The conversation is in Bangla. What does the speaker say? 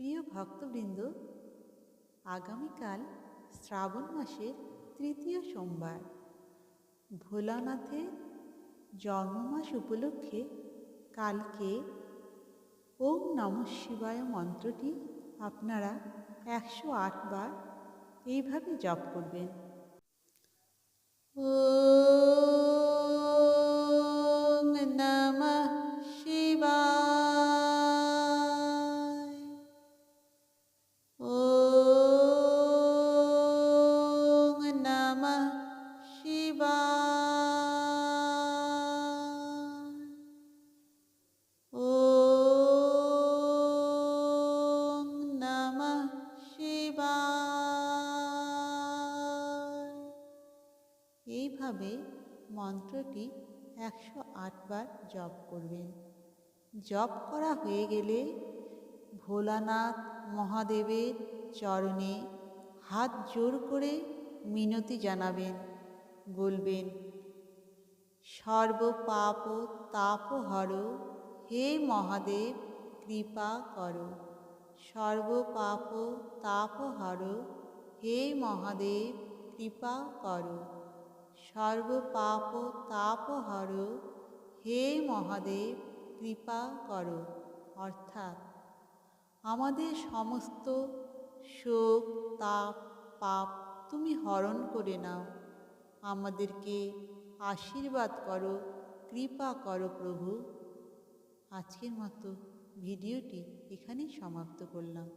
প্রিয় ভক্তবৃন্দ, আগামীকাল শ্রাবণ মাসের তৃতীয় সোমবার। ভোলানাথের জন্মমাস উপলক্ষে কালকে ওম নম শিবায় মন্ত্রটি আপনারা একশো আট বার এইভাবে জপ করবেন। ওম এইভাবে মন্ত্রটি একশো আটবার জপ করবেন। জপ করা হয়ে গেলে ভোলানাথ মহাদেবের চরণে হাত জোর করে মিনতি জানাবেন, বলবেন, সর্বপাপ তাপহর হে মহাদেব, কৃপা করো। সর্বপাপ তাপহর হে মহাদেব, কৃপা করো। সর্বপাপ তাপহর হে মহাদেব, কৃপা করো। অর্থাৎ আমাদের সমস্ত শোক, তাপ, পাপ তুমি হরণ করে নাও। আমাদেরকে আশীর্বাদ করো, কৃপা করো প্রভু। আজকের মতো ভিডিওটি এখানেই সমাপ্ত করলাম।